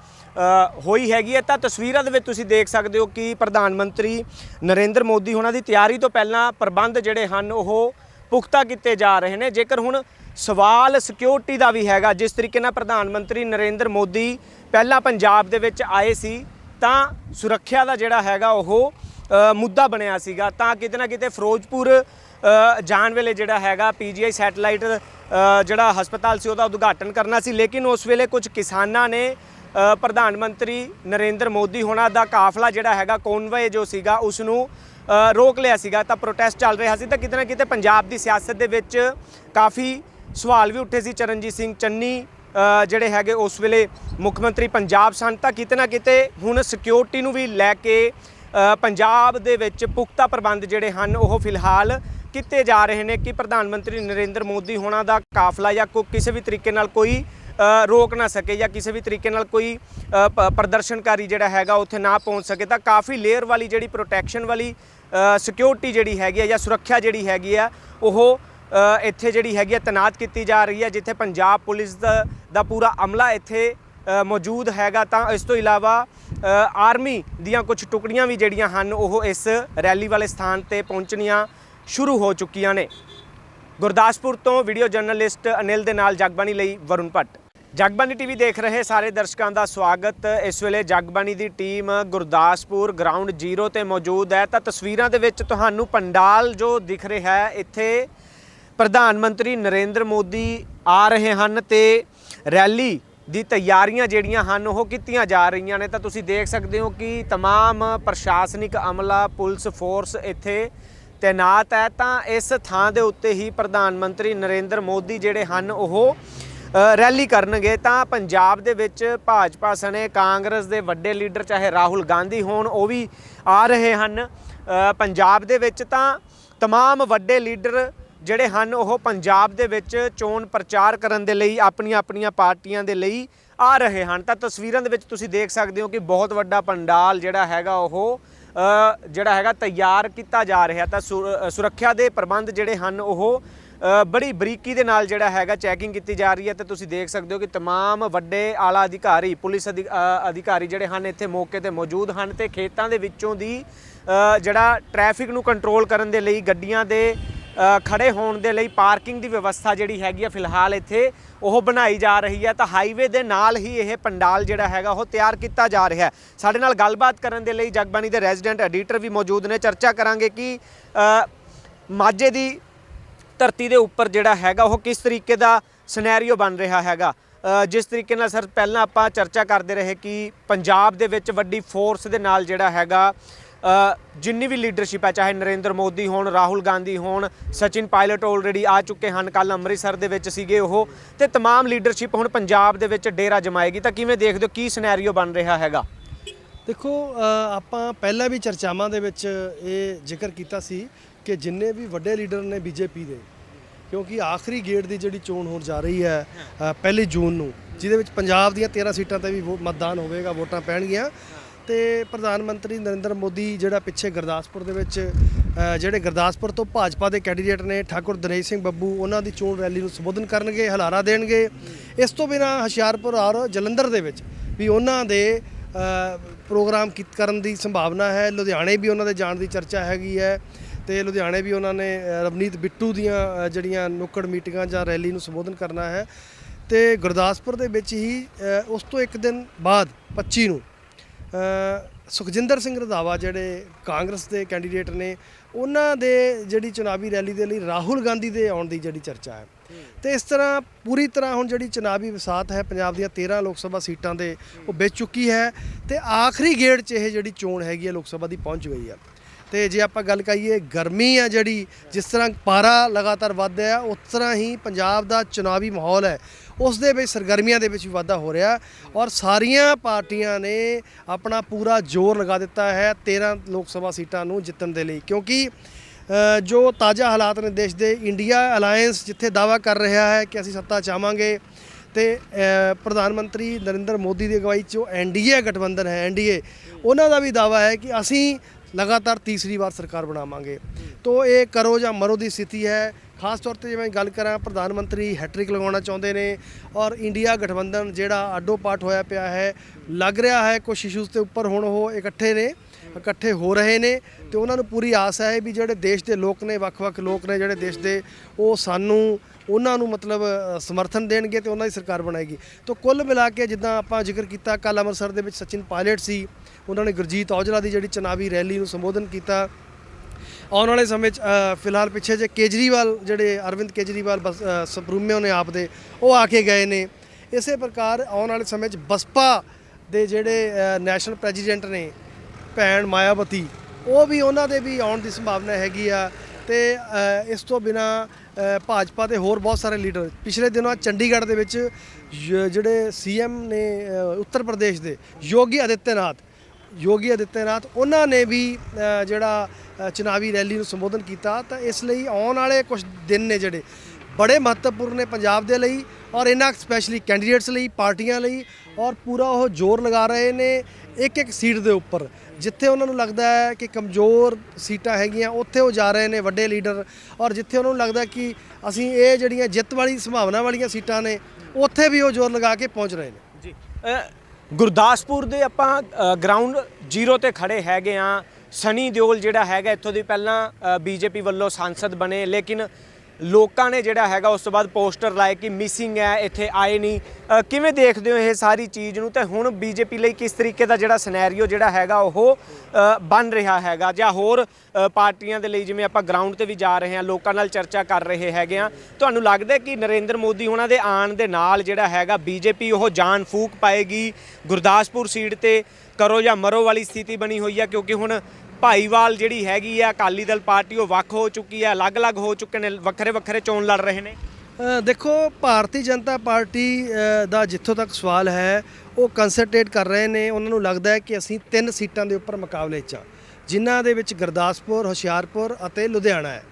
ਹੋਈ ਹੈਗੀ ਹੈ। ਤਾਂ ਤਸਵੀਰਾਂ ਦੇ ਵਿੱਚ ਤੁਸੀਂ ਦੇਖ ਸਕਦੇ ਹੋ ਕਿ ਪ੍ਰਧਾਨ ਮੰਤਰੀ ਨਰਿੰਦਰ ਮੋਦੀ ਉਹਨਾਂ ਦੀ ਤਿਆਰੀ ਤੋਂ ਪਹਿਲਾਂ ਪ੍ਰਬੰਧ ਜਿਹੜੇ ਹਨ ਉਹ ਪੁਖਤਾ ਕੀਤੇ ਜਾ ਰਹੇ ਨੇ। ਜੇਕਰ ਹੁਣ ਸਵਾਲ ਸਿਕਿਉਰਿਟੀ ਦਾ ਵੀ ਹੈਗਾ ਜਿਸ ਤਰੀਕੇ ਨਾਲ ਪ੍ਰਧਾਨ ਮੰਤਰੀ ਨਰਿੰਦਰ ਮੋਦੀ ਪਹਿਲਾਂ ਪੰਜਾਬ ਦੇ ਵਿੱਚ ਆਏ ਸੀ ਤਾਂ ਸੁਰੱਖਿਆ ਦਾ ਜਿਹੜਾ ਹੈਗਾ ਉਹ ਮੁੱਦਾ ਬਣਿਆ ਸੀਗਾ। ਤਾਂ ਕਿਤੇ ਨਾ ਕਿਤੇ ਫਿਰੋਜ਼ਪੁਰ ਜਾਣ ਵੇਲੇ ਜਿਹੜਾ ਹੈਗਾ ਪੀਜੀਆਈ ਸੈਟਲਾਈਟ ਅ, ਜਿਹੜਾ ਹਸਪਤਾਲ ਸੀ ਉਹਦਾ ਉਦਘਾਟਨ ਕਰਨਾ ਸੀ। ਲੇਕਿਨ ਉਸ ਵੇਲੇ ਕੁਝ ਕਿਸਾਨਾਂ ਨੇ ਪ੍ਰਧਾਨ ਮੰਤਰੀ ਨਰਿੰਦਰ ਮੋਦੀ ਹੋਣਾ ਦਾ ਕਾਫਲਾ ਜਿਹੜਾ ਹੈਗਾ ਕੋਨਵੇ ਜੋ ਸੀਗਾ ਉਸ ਨੂੰ ਰੋਕ ਲਿਆ ਸੀਗਾ। ਤਾਂ ਪ੍ਰੋਟੈਸਟ ਚੱਲ ਰਿਹਾ ਸੀ। ਤਾਂ ਕਿਤੇ ਨਾ ਕਿਤੇ ਪੰਜਾਬ ਦੀ ਸਿਆਸਤ ਦੇ ਵਿੱਚ ਕਾਫੀ ਸਵਾਲ ਵੀ ਉੱਠੇ ਸੀ। ਚਰਨਜੀਤ ਸਿੰਘ ਚੰਨੀ ਜਿਹੜੇ ਹੈਗੇ ਉਸ ਵੇਲੇ ਮੁੱਖ ਮੰਤਰੀ ਪੰਜਾਬ ਸਨ, ਤਾਂ ਕਿਤੇ ਨਾ ਕਿਤੇ ਹੁਣ ਸਿਕਿਉਰਿਟੀ ਨੂੰ ਵੀ ਲੈ ਕੇ ਪੰਜਾਬ ਦੇ ਵਿੱਚ ਪੁਖਤਾ ਪ੍ਰਬੰਧ ਜਿਹੜੇ ਹਨ, ਉਹ ਫਿਲਹਾਲ ਕੀਤੇ ਜਾ ਰਹੇ ਨੇ ਕਿ ਪ੍ਰਧਾਨ ਮੰਤਰੀ ਨਰਿੰਦਰ ਮੋਦੀ ਹੋਣਾ ਦਾ ਕਾਫਲਾ ਜਾਂ ਕੋ, ਕਿਸੇ ਵੀ ਤਰੀਕੇ ਨਾਲ ਕੋਈ ਰੋਕ ਨਾ ਸਕੇ ਜਾਂ ਕਿਸੇ ਵੀ ਤਰੀਕੇ ਨਾਲ ਕੋਈ ਪ੍ਰਦਰਸ਼ਨਕਾਰੀ ਜਿਹੜਾ ਹੈਗਾ ਉੱਥੇ ਨਾ ਪਹੁੰਚ ਸਕੇ, ਤਾਂ ਕਾਫੀ ਲੇਅਰ ਵਾਲੀ ਜਿਹੜੀ ਪ੍ਰੋਟੈਕਸ਼ਨ ਵਾਲੀ ਸਿਕਿਉਰਿਟੀ ਜਿਹੜੀ ਹੈਗੀ ਆ ਜਾਂ ਸੁਰੱਖਿਆ ਜਿਹੜੀ ਹੈਗੀ ਆ, ਉਹ ਇੱਥੇ ਜਿਹੜੀ ਹੈਗੀ ਹੈ ਤੈਨਾਤ ਕੀਤੀ ਜਾ ਰਹੀ ਹੈ, ਜਿੱਥੇ ਪੰਜਾਬ ਪੁਲਿਸ ਦਾ ਦਾ ਪੂਰਾ ਅਮਲਾ ਇੱਥੇ ਮੌਜੂਦ ਹੈਗਾ। ਤਾਂ ਇਸ ਤੋਂ ਇਲਾਵਾ ਆਰਮੀ ਦੀਆਂ ਕੁਝ ਟੁਕੜੀਆਂ ਵੀ ਜਿਹੜੀਆਂ ਹਨ, ਉਹ ਇਸ ਰੈਲੀ ਵਾਲੇ ਸਥਾਨ ਤੇ ਪਹੁੰਚਣੀਆਂ ਸ਼ੁਰੂ ਹੋ ਚੁੱਕੀਆਂ ਨੇ। ਗੁਰਦਾਸਪੁਰ ਤੋਂ ਵੀਡੀਓ ਜਰਨਲਿਸਟ ਅਨਿਲ ਦੇ ਨਾਲ ਜਗਬਾਣੀ ਲਈ ਵਰੁਣ ਭੱਟ। ਜਗਬਾਣੀ ਟੀਵੀ ਦੇਖ ਰਹੇ ਸਾਰੇ ਦਰਸ਼ਕਾਂ ਦਾ ਸਵਾਗਤ। ਇਸ ਵੇਲੇ ਜਗਬਾਣੀ ਦੀ ਟੀਮ ਗੁਰਦਾਸਪੁਰ ਗਰਾਊਂਡ 0 ਤੇ ਮੌਜੂਦ ਹੈ। ਤਾਂ ਤਸਵੀਰਾਂ ਦੇ ਵਿੱਚ ਤੁਹਾਨੂੰ ਪੰਡਾਲ ਜੋ ਦਿਖ ਰਿਹਾ ਹੈ, ਇੱਥੇ ਪ੍ਰਧਾਨ ਮੰਤਰੀ ਨਰਿੰਦਰ ਮੋਦੀ ਆ ਰਹੇ ਹਨ ਤੇ ਰੈਲੀ ਦੀ ਤਿਆਰੀਆਂ ਜਿਹੜੀਆਂ ਹਨ ਉਹ ਕੀਤੀਆਂ ਜਾ ਰਹੀਆਂ ਨੇ ਤਾਂ ਤੁਸੀਂ ਦੇਖ ਸਕਦੇ ਹੋ ਕਿ तमाम ਪ੍ਰਸ਼ਾਸਨਿਕ ਅਮਲਾ ਪੁਲਿਸ ਫੋਰਸ ਇੱਥੇ ਤੈਨਾਤ ਹੈ ਤਾਂ ਇਸ ਥਾਂ ਦੇ ਉੱਤੇ ਹੀ ਪ੍ਰਧਾਨ ਮੰਤਰੀ ਨਰਿੰਦਰ ਮੋਦੀ ਜਿਹੜੇ ਹਨ ਉਹ ਅ, ਰੈਲੀ ਕਰਨਗੇ ਤਾਂ ਪੰਜਾਬ ਦੇ ਵਿੱਚ ਭਾਜਪਾ ਸਣੇ ਕਾਂਗਰਸ ਦੇ ਵੱਡੇ ਲੀਡਰ ਚਾਹੇ ਰਾਹੁਲ ਗਾਂਧੀ ਹੋਣ ਉਹ ਵੀ ਆ ਰਹੇ ਹਨ ਅ, ਪੰਜਾਬ ਦੇ ਵਿੱਚ ਤਾਂ तमाम ਵੱਡੇ ਲੀਡਰ ਜਿਹੜੇ ਹਨ ਉਹ ਪੰਜਾਬ ਦੇ ਵਿੱਚ ਚੋਣ ਪ੍ਰਚਾਰ ਕਰਨ ਦੇ ਲਈ ਆਪਣੀਆਂ ਆਪਣੀਆਂ ਪਾਰਟੀਆਂ ਦੇ ਲਈ ਆ ਰਹੇ ਹਨ ਤਾਂ ਤਸਵੀਰਾਂ ਦੇ ਵਿੱਚ ਤੁਸੀਂ ਦੇਖ ਸਕਦੇ ਹੋ ਕਿ ਬਹੁਤ ਵੱਡਾ ਪੰਡਾਲ ਜਿਹੜਾ ਹੈਗਾ ਉਹ ਅ, ਜਿਹੜਾ ਹੈਗਾ ਤਿਆਰ ਕੀਤਾ ਜਾ ਰਿਹਾ ਤਾਂ ਸੁਰ- ਅ, ਸੁਰੱਖਿਆ ਦੇ ਪ੍ਰਬੰਧ ਜਿਹੜੇ ਹਨ ਉਹ ਅ, ਬੜੀ ਬਰੀਕੀ ਦੇ ਨਾਲ ਜਿਹੜਾ ਹੈਗਾ ਚੈਕਿੰਗ ਕੀਤੀ ਜਾ ਰਹੀ ਹੈ ਤੇ ਤੁਸੀਂ ਦੇਖ ਸਕਦੇ ਹੋ ਕਿ तमाम ਵੱਡੇ ਆਲਾ ਅਧਿਕਾਰੀ ਪੁਲਿਸ ਅਧਿ- ਅ, ਅਧਿਕਾਰੀ ਜਿਹੜੇ ਹਨ ਇੱਥੇ ਮੌਕੇ ਤੇ ਮੌਜੂਦ ਹਨ ਤੇ ਖੇਤਾਂ ਦੇ ਵਿੱਚੋਂ ਦੀ ਅ, ਜਿਹੜਾ ਟ੍ਰੈਫਿਕ ਨੂੰ ਕੰਟਰੋਲ ਕਰਨ ਦੇ ਲਈ ਗੱਡੀਆਂ ਦੇ ਅ, ਖੜੇ ਹੋਣ ਦੇ ਲਈ ਪਾਰਕਿੰਗ ਦੀ ਵਿਵਸਥਾ ਜਿਹੜੀ ਹੈਗੀ ਆ ਫਿਲਹਾਲ ਇੱਥੇ ਉਹ ਬਣਾਈ ਜਾ ਰਹੀ ਹੈ। ਤਾਂ ਹਾਈਵੇ ਦੇ ਨਾਲ ਹੀ ਇਹ ਪੰਡਾਲ ਜਿਹੜਾ ਹੈਗਾ ਉਹ ਤਿਆਰ ਕੀਤਾ ਜਾ ਰਿਹਾ ਹੈ। ਸਾਡੇ ਨਾਲ ਗੱਲਬਾਤ ਕਰਨ ਦੇ ਲਈ ਜਗਬਾਣੀ ਦੇ ਰੈਜ਼ੀਡੈਂਟ ਐਡੀਟਰ ਵੀ ਮੌਜੂਦ ਨੇ। ਚਰਚਾ ਕਰਾਂਗੇ ਕਿ ਮਾਝੇ ਦੀ ਧਰਤੀ ਦੇ ਉੱਪਰ ਜਿਹੜਾ ਹੈਗਾ ਉਹ ਕਿਸ ਤਰੀਕੇ ਦਾ ਸਿਨੈਰੀਓ ਬਣ ਰਿਹਾ ਹੈਗਾ। ਜਿਸ ਤਰੀਕੇ ਨਾਲ ਸਰ ਪਹਿਲਾਂ ਆਪਾਂ ਚਰਚਾ ਕਰਦੇ ਰਹੇ ਕਿ ਪੰਜਾਬ ਦੇ ਵਿੱਚ ਵੱਡੀ ਫੋਰਸ ਦੇ ਨਾਲ ਜਿਹੜਾ ਹੈਗਾ ਜਿੰਨੀ ਵੀ ਲੀਡਰਸ਼ਿਪ ਹੈ ਚਾਹੇ ਨਰਿੰਦਰ ਮੋਦੀ ਹੋਣ ਰਾਹੁਲ ਗਾਂਧੀ ਹੋਣ ਸਚਿਨ ਪਾਇਲਟ ਆਲਰੇਡੀ ਆ ਚੁੱਕੇ ਹਨ ਕੱਲ ਅੰਮ੍ਰਿਤਸਰ ਦੇ ਵਿੱਚ ਸੀਗੇ ਉਹ ਤੇ तमाम ਲੀਡਰਸ਼ਿਪ ਹੁਣ ਪੰਜਾਬ ਦੇ ਵਿੱਚ ਡੇਰਾ ਜਮਾਏਗੀ ਤਾਂ ਕਿਵੇਂ ਦੇਖਦੇ ਹੋ ਕੀ ਸਿਨੈਰੀਓ ਬਣ ਰਿਹਾ ਹੈਗਾ ਦੇਖੋ ਅ, ਆਪਾਂ ਪਹਿਲਾਂ ਵੀ ਚਰਚਾਵਾਂ ਦੇ ਵਿੱਚ ਇਹ ਜ਼ਿਕਰ ਕੀਤਾ ਸੀ ਕਿ ਜਿੰਨੇ ਵੀ ਵੱਡੇ ਲੀਡਰ ਨੇ ਬੀਜੇਪੀ ਦੇ ਕਿਉਂਕਿ ਆਖਰੀ ਗੇੜ ਦੀ ਜਿਹੜੀ ਚੋਣ ਹੋਣ ਜਾ ਰਹੀ ਹੈ ਅ, ਪਹਿਲੀ ਜੂਨ ਨੂੰ ਜਿਹਦੇ ਵਿੱਚ ਪੰਜਾਬ ਦੀਆਂ 13 ਸੀਟਾਂ ਤੇ ਵੀ ਵੋ- ਮਤਦਾਨ ਹੋਵੇਗਾ ਵੋਟਾਂ ਪੈਣਗੀਆਂ ਤੇ ਪ੍ਰਧਾਨ ਮੰਤਰੀ ਨਰਿੰਦਰ ਮੋਦੀ ਜਿਹੜਾ ਪਿੱਛੇ ਗੁਰਦਾਸਪੁਰ ਦੇ ਵਿੱਚ ਜਿਹੜੇ ਗੁਰਦਾਸਪੁਰ ਤੋਂ ਭਾਜਪਾ ਦੇ ਕੈਂਡੀਡੇਟ ਨੇ ਠਾਕੁਰ ਦਨੇਸ਼ ਸਿੰਘ ਬੱਬੂ, ਉਹਨਾਂ ਦੀ ਚੋਣ ਰੈਲੀ ਨੂੰ ਸੰਬੋਧਨ ਕਰਨਗੇ, ਹਲਾਰਾ ਦੇਣਗੇ। ਇਸ ਤੋਂ ਬਿਨਾ ਹੁਸ਼ਿਆਰਪੁਰ ਔਰ ਜਲੰਧਰ ਦੇ ਵਿੱਚ ਵੀ ਉਹਨਾਂ ਦੇ ਪ੍ਰੋਗਰਾਮ ਕੀਤ ਕਰਨ ਦੀ ਸੰਭਾਵਨਾ ਹੈ। ਲੁਧਿਆਣੇ ਵੀ ਉਹਨਾਂ ਦੇ ਜਾਣ ਦੀ ਚਰਚਾ ਹੈਗੀ ਹੈ ਤੇ ਲੁਧਿਆਣੇ ਵੀ ਉਹਨਾਂ ਨੇ ਰਵਨੀਤ ਬਿੱਟੂ ਦੀਆਂ ਜਿਹੜੀਆਂ ਨੁੱਕੜ ਮੀਟਿੰਗਾਂ ਜਾਂ ਰੈਲੀ ਨੂੰ ਸੰਬੋਧਨ ਕਰਨਾ ਹੈ। ਤੇ ਗੁਰਦਾਸਪੁਰ ਦੇ ਵਿੱਚ ਹੀ ਉਸ ਤੋਂ ਇੱਕ ਦਿਨ ਬਾਅਦ 25 ਨੂੰ ਸੁਖਜਿੰਦਰ ਸਿੰਘ ਰੰਧਾਵਾ ਜਿਹੜੇ ਕਾਂਗਰਸ ਦੇ ਕੈਂਡੀਡੇਟ ਨੇ, ਉਹਨਾਂ ਦੇ ਜਿਹੜੀ ਚੁਣਾਵੀ ਰੈਲੀ ਦੇ ਲਈ ਰਾਹੁਲ ਗਾਂਧੀ ਦੇ ਆਉਣ ਦੀ ਜਿਹੜੀ ਚਰਚਾ ਹੈ। ਤੇ ਇਸ ਤਰ੍ਹਾਂ ਪੂਰੀ ਤਰ੍ਹਾਂ ਹੁਣ ਜਿਹੜੀ ਚੁਣਾਵੀ ਵਿਸਾਤ ਹੈ, ਪੰਜਾਬ ਦੀਆਂ 13 ਲੋਕ ਸਭਾ ਸੀਟਾਂ ਦੇ ਉਹ ਵਿਚ ਚੁੱਕੀ ਹੈ ਤੇ ਆਖਰੀ ਗੇੜ 'ਚ ਇਹ ਜਿਹੜੀ ਚੋਣ ਹੈਗੀ ਹੈ ਲੋਕ ਸਭਾ ਦੀ ਪਹੁੰਚ ਗਈ ਹੈ। ਤੇ ਜੇ ਆਪਾਂ ਗੱਲ ਕਰੀਏ ਗਰਮੀ ਆ ਜਿਹੜੀ, ਜਿਸ ਤਰ੍ਹਾਂ ਪਾਰਾ ਲਗਾਤਾਰ ਵੱਧ ਰਿਹਾ, ਉਸ ਤਰ੍ਹਾਂ ਹੀ ਪੰਜਾਬ ਦਾ ਚੁਣਾਵੀ ਮਾਹੌਲ ਹੈ। ਉਸ ਦੇ ਵਿੱਚ ਸਰਗਰਮੀਆਂ ਦੇ ਵਿੱਚ ਵੀ ਵਾਧਾ ਹੋ ਰਿਹਾ ਔਰ ਸਾਰੀਆਂ ਪਾਰਟੀਆਂ ਨੇ ਆਪਣਾ ਪੂਰਾ ਜ਼ੋਰ ਲਗਾ ਦਿੱਤਾ ਹੈ 13 ਲੋਕ ਸਭਾ ਸੀਟਾਂ ਨੂੰ ਜਿੱਤਣ ਦੇ ਲਈ ਕਿਉਂਕਿ ਜੋ ਤਾਜ਼ਾ ਹਾਲਾਤ ਨੇ ਦੇਸ਼ ਦੇ ਇੰਡੀਆ ਅਲਾਈਅੰਸ ਜਿੱਥੇ ਦਾਵਾ ਕਰ ਰਿਹਾ ਹੈ ਕਿ ਅਸੀਂ ਸੱਤਾ ਚਾਹਾਂਗੇ ਤੇ ਅ, ਪ੍ਰਧਾਨ ਮੰਤਰੀ ਨਰਿੰਦਰ ਮੋਦੀ ਦੀ ਅਗਵਾਈ 'ਚ ਜੋ ਐਨਡੀਏ ਗਠਬੰਧਨ ਹੈ ਐਨਡੀਏ ਉਹਨਾਂ ਦਾ ਵੀ ਦਾਵਾ ਹੈ ਕਿ ਅਸੀਂ ਲਗਾਤਾਰ ਤੀਸਰੀ ਵਾਰ ਸਰਕਾਰ ਬਣਾਵਾਂਗੇ। ਤੋਂ ਇਹ ਕਰੋ ਜਾਂ ਮਰੋ ਦੀ ਸਥਿਤੀ ਹੈ ਖਾਸ ਤੌਰ ਤੇ ਜਿਵੇਂ ਗੱਲ ਕਰਾਂ, ਪ੍ਰਧਾਨ ਮੰਤਰੀ ਹੈਟ੍ਰਿਕ ਲਗਾਉਣਾ ਚਾਹੁੰਦੇ ਨੇ ਔਰ ਇੰਡੀਆ ਗਠਬੰਧਨ ਜਿਹੜਾ ਆਡੋ ਪਾਟ ਹੋਇਆ ਪਿਆ ਹੈ, ਲੱਗ ਰਿਹਾ ਹੈ ਕੁਝ ਇਸ਼ੂਜ਼ ਤੇ ਉੱਪਰ ਹੁਣ ਉਹ ਇਕੱਠੇ ਨੇ, ਇਕੱਠੇ ਹੋ ਰਹੇ ਨੇ ਤੇ ਉਹਨਾਂ ਨੂੰ ਪੂਰੀ ਆਸ ਹੈ ਵੀ ਜਿਹੜੇ ਦੇਸ਼ ਦੇ ਲੋਕ ਨੇ, ਵੱਖ-ਵੱਖ ਲੋਕ ਨੇ ਜਿਹੜੇ ਦੇਸ਼ ਦੇ, ਉਹ ਸਾਨੂੰ ਉਹਨਾਂ ਨੂੰ ਮਤਲਬ ਸਮਰਥਨ ਦੇਣਗੇ ਤੇ ਉਹਨਾਂ ਦੀ ਸਰਕਾਰ ਬਣਾਏਗੀ। ਤੋਂ ਕੁੱਲ ਮਿਲਾ ਕੇ ਜਿੱਦਾਂ ਆਪਾਂ ਜ਼ਿਕਰ ਕੀਤਾ ਕੱਲ ਅੰਮ੍ਰਿਤਸਰ ਦੇ ਵਿੱਚ ਸਚਿਨ ਪਾਇਲਟ ਸੀ, ਉਹਨਾਂ ਨੇ ਗੁਰਜੀਤ ਔਜਲਾ ਦੀ ਜਿਹੜੀ ਚੁਣਾਵੀ ਰੈਲੀ ਨੂੰ ਸੰਬੋਧਨ ਕੀਤਾ ਆਉਣ ਵਾਲੇ ਸਮੇਂ 'ਚ ਫਿਲਹਾਲ ਪਿੱਛੇ ਜੇ ਕੇਜਰੀਵਾਲ ਜਿਹੜੇ ਅਰਵਿੰਦ ਕੇਜਰੀਵਾਲ ਬਸ ਅ, ਨੇ ਆਪ ਦੇ ਉਹ ਆ ਕੇ ਗਏ ਨੇ। ਇਸੇ ਪ੍ਰਕਾਰ ਆਉਣ ਵਾਲੇ ਸਮੇਂ 'ਚ ਬਸਪਾ ਦੇ ਜਿਹੜੇ ਨੈਸ਼ਨਲ ਪ੍ਰੈਜ਼ੀਡੈਂਟ ਨੇ ਭੈਣ ਮਾਇਆਵਤੀ ਉਹ ਵੀ ਉਹਨਾਂ ਦੇ ਵੀ ਆਉਣ ਦੀ ਸੰਭਾਵਨਾ ਹੈਗੀ ਆ ਤੇ ਇਸ ਤੋਂ ਬਿਨਾ ਭਾਜਪਾ ਦੇ ਹੋਰ ਬਹੁਤ ਸਾਰੇ ਲੀਡਰ ਪਿਛਲੇ ਦਿਨਾਂ ਚੰਡੀਗੜ੍ਹ ਦੇ ਵਿੱਚ ਜ- ਜਿਹੜੇ ਸੀਐਮ ਨੇ ਉੱਤਰ ਪ੍ਰਦੇਸ਼ ਦੇ ਯੋਗੀ ਆਦਿੱਤਿਆਨਾਥ ਯੋਗੀ ਆਦਿੱਤਿਆਨਾਥ, ਉਹਨਾਂ ਨੇ ਵੀ ਜਿਹੜਾ ਚੁਣਾਵੀ ਰੈਲੀ ਨੂੰ ਸੰਬੋਧਨ ਕੀਤਾ ਤਾਂ ਇਸ ਲਈ ਆਉਣ ਵਾਲੇ ਕੁਝ ਦਿਨ ਨੇ ਜਿਹੜੇ, ਬੜੇ ਮਹੱਤਵਪੂਰਨ ਨੇ ਪੰਜਾਬ ਦੇ ਲਈ ਔਰ ਇਹਨਾਂ ਸਪੈਸ਼ਲੀ ਕੈਂਡੀਡੇਟਸ ਲਈ, ਪਾਰਟੀਆਂ ਲਈ ਔਰ ਪੂਰਾ ਉਹ ਜ਼ੋਰ ਲਗਾ ਰਹੇ ਨੇ ਇੱਕ ਇੱਕ ਸੀਟ ਦੇ ਉੱਪਰ, ਜਿੱਥੇ ਉਹਨਾਂ ਨੂੰ ਲੱਗਦਾ ਹੈ ਕਿ ਕਮਜ਼ੋਰ ਸੀਟਾਂ ਹੈਗੀਆਂ, ਉੱਥੇ ਉਹ ਜਾ ਰਹੇ ਨੇ ਵੱਡੇ ਲੀਡਰ ਔਰ ਜਿੱਥੇ ਉਹਨਾਂ ਨੂੰ ਲੱਗਦਾ ਕਿ ਅਸੀਂ ਇਹ ਜਿਹੜੀਆਂ ਜਿੱਤ ਵਾਲੀ ਸੰਭਾਵਨਾ ਵਾਲੀਆਂ ਸੀਟਾਂ ਨੇ, ਉੱਥੇ ਵੀ ਉਹ ਜ਼ੋਰ ਲਗਾ ਕੇ ਪਹੁੰਚ ਰਹੇ ਨੇ। ਜੀ ਗੁਰਦਾਸਪੁਰ ਦੇ ਆਪਾਂ ਗਰਾਊਂਡ ਜ਼ੀਰੋ ਤੇ ਖੜੇ ਹੈਗੇ ਆ। ਸਨੀ ਦਿਓਲ ਜਿਹੜਾ ਹੈਗਾ, ਇੱਥੋਂ ਦੀ ਪਹਿਲਾਂ ਬੀਜੇਪੀ ਵੱਲੋਂ ਸੰਸਦ ਬਣੇ। ਲੇਕਿਨ ਲੋਕਾਂ ਨੇ ਜਿਹੜਾ ਹੈਗਾ ਉਸ ਤੋਂ ਬਾਅਦ ਪੋਸਟਰ ਲਾਏ ਕਿ ਮਿਸਿੰਗ ਹੈ, ਇੱਥੇ ਆਏ ਨਹੀਂ। ਕਿਵੇਂ ਦੇਖਦੇ ਹੋ ਇਹ ਸਾਰੀ ਚੀਜ਼ ਨੂੰ? ਤੇ ਹੁਣ ਬੀਜੇਪੀ ਲਈ ਕਿਸ ਤਰੀਕੇ ਦਾ ਜਿਹੜਾ ਸਿਨੈਰੀਓ ਜਿਹੜਾ ਹੈਗਾ ਉਹ ਬਣ ਰਿਹਾ ਹੈਗਾ? ਜਾਂ ਹੋਰ ਪਾਰਟੀਆਂ ਦੇ ਲਈ ਜਿਵੇਂ ਆਪਾਂ ਗਰਾਊਂਡ ਤੇ ਵੀ ਜਾ ਰਹੇ ਹਾਂ, ਲੋਕਾਂ ਨਾਲ ਚਰਚਾ ਕਰ ਰਹੇ ਹੈਗੇ ਆ ਤੁਹਾਨੂੰ ਲੱਗਦਾ ਕਿ ਨਰਿੰਦਰ ਮੋਦੀ ਉਹਨਾਂ ਦੇ ਆਣ ਦੇ ਨਾਲ ਜਿਹੜਾ ਹੈਗਾ ਬੀਜੇਪੀ ਉਹ ਜਾਨ ਫੂਕ ਪਾਏਗੀ? ਗੁਰਦਾਸਪੁਰ ਸੀਟ ਤੇ ਕਰੋ ਜਾਂ ਮਰੋ ਵਾਲੀ ਸਥਿਤੀ ਬਣੀ ਹੋਈ ਹੈ, ਕਿਉਂਕਿ ਹੁਣ ਭਾਈਵਾਲ ਜਿਹੜੀ ਹੈਗੀ ਆ, ਅਕਾਲੀ ਦਲ ਪਾਰਟੀ, ਉਹ ਵੱਖ ਹੋ ਚੁੱਕੀ ਹੈ ਅਲੱਗ-ਅਲੱਗ ਹੋ ਚੁੱਕੇ ਨੇ ਵੱਖਰੇ ਵੱਖਰੇ ਚੋਣ ਲੜ ਰਹੇ ਨੇ। ਦੇਖੋ, ਭਾਰਤੀ ਜਨਤਾ ਪਾਰਟੀ ਦਾ ਜਿੱਥੋਂ ਤੱਕ ਸਵਾਲ ਹੈ, ਉਹ ਕੰਸੈਂਟਰੇਟ ਕਰ ਰਹੇ ਨੇ। ਉਹਨਾਂ ਨੂੰ ਲੱਗਦਾ ਹੈ ਕਿ ਅਸੀਂ ਤਿੰਨ ਸੀਟਾਂ ਦੇ ਉੱਪਰ ਮੁਕਾਬਲੇ 'ਚ ਹਾਂ ਜਿਨ੍ਹਾਂ ਦੇ ਵਿੱਚ ਗੁਰਦਾਸਪੁਰ, ਹੁਸ਼ਿਆਰਪੁਰ ਅਤੇ ਲੁਧਿਆਣਾ ਹੈ।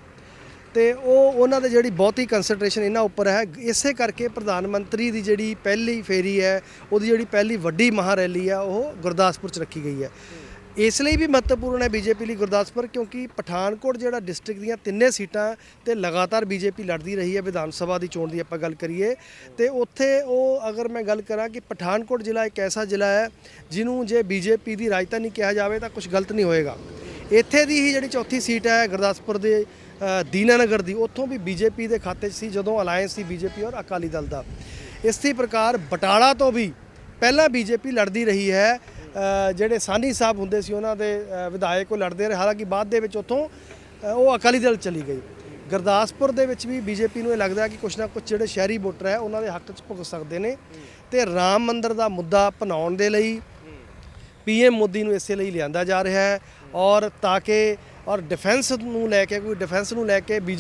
ਤੇ ਉਹ, ਉਹਨਾਂ ਦੇ ਜਿਹੜੀ ਬਹੁਤੀ ਕੰਸੈਂਟਰੇਸ਼ਨ ਇਹਨਾਂ ਉੱਪਰ ਹੈ, ਇਸੇ ਕਰਕੇ ਪ੍ਰਧਾਨ ਮੰਤਰੀ ਦੀ ਜਿਹੜੀ ਪਹਿਲੀ ਫੇਰੀ ਹੈ, ਉਹਦੀ ਜਿਹੜੀ ਪਹਿਲੀ ਵੱਡੀ ਮਹਾ ਰੈਲੀ ਹੈ, ਉਹ ਗੁਰਦਾਸਪੁਰ 'ਚ ਰੱਖੀ ਗਈ ਹੈ। ਇਸ ਲਈ ਵੀ ਮਹੱਤਵਪੂਰਨ ਹੈ ਬੀਜੇਪੀ ਲਈ ਗੁਰਦਾਸਪੁਰ ਕਿਉਂਕਿ ਪਠਾਨਕੋਟ ਜਿਹੜਾ ਡਿਸਟ੍ਰਿਕਟ ਦੀਆਂ ਤਿੰਨੇ ਸੀਟਾਂ ਤੇ ਲਗਾਤਾਰ ਬੀਜੇਪੀ ਲੜਦੀ ਰਹੀ ਹੈ ਵਿਧਾਨ ਸਭਾ ਦੀ ਚੋਣ ਦੀ ਆਪਾਂ ਗੱਲ ਕਰੀਏ ਤੇ ਉੱਥੇ ਉਹ ਅਗਰ ਮੈਂ ਗੱਲ ਕਰਾਂ ਕਿ ਪਠਾਨਕੋਟ ਜ਼ਿਲ੍ਹਾ ਇੱਕ ਐਸਾ ਜ਼ਿਲ੍ਹਾ ਹੈ ਜਿਹਨੂੰ ਜੇ ਬੀਜੇਪੀ ਦੀ ਰਾਜਧਾਨੀ ਕਿਹਾ ਜਾਵੇ ਤਾਂ ਕੁਝ ਗਲਤ ਨਹੀਂ ਹੋਏਗਾ। ਇੱਥੇ ਦੀ ਹੀ ਜਿਹੜੀ ਚੌਥੀ ਸੀਟ ਹੈ ਗੁਰਦਾਸਪੁਰ ਦੇ ਅ, ਦੀਨਾਨਗਰ ਦੀ ਉੱਥੋਂ ਵੀ ਬੀਜੇਪੀ ਦੇ ਖਾਤੇ 'ਚ ਸੀ ਜਦੋਂ ਅਲਾਈਅੰਸ ਸੀ ਬੀਜੇਪੀ ਔਰ ਅਕਾਲੀ ਦਲ ਦਾ। ਇਸੇ ਪ੍ਰਕਾਰ ਬਟਾਲਾ ਤੋਂ ਵੀ ਪਹਿਲਾਂ ਬੀਜੇਪੀ ਲੜਦੀ ਰਹੀ ਹੈ ਜਿਹੜੇ ਸਾਨੀ ਸਾਹਿਬ ਹੁੰਦੇ ਸੀ, ਉਹਨਾਂ ਦੇ ਵਿਧਾਇਕ ਉਹ ਲੜਦੇ ਰਹੇ। ਹਾਲਾਂਕਿ ਬਾਅਦ ਦੇ ਵਿੱਚ ਉੱਥੋਂ ਉਹ ਅਕਾਲੀ ਦਲ ਚਲੀ ਗਈ। ਗੁਰਦਾਸਪੁਰ ਦੇ ਵਿੱਚ ਵੀ ਬੀਜੇਪੀ ਨੂੰ ਇਹ ਲੱਗਦਾ ਕਿ ਕੁਛ ਨਾ ਕੁਛ ਜਿਹੜੇ ਸ਼ਹਿਰੀ ਵੋਟਰ ਹੈ, ਉਹਨਾਂ ਦੇ ਹੱਕ 'ਚ ਭੁਗਤ ਸਕਦੇ ਨੇ। ਤੇ ਰਾਮ ਮੰਦਰ ਦਾ ਮੁੱਦਾ ਭਨਾਉਣ ਦੇ ਲਈ ਪੀਐਮ ਮੋਦੀ ਨੂੰ ਇਸੇ ਲਈ ਲਿਆਂਦਾ ਜਾ ਰਿਹਾ ਹੈ। ਔਰ ਤਾਂ ਕਿ, ਔਰ ਡਿਫੈਂਸ ਨੂੰ ਲੈ ਕੇ, ਕੋਈ ਡਿਫੈਂਸ ਨੂੰ ਲੈ ਕੇ ਬੀਜੇ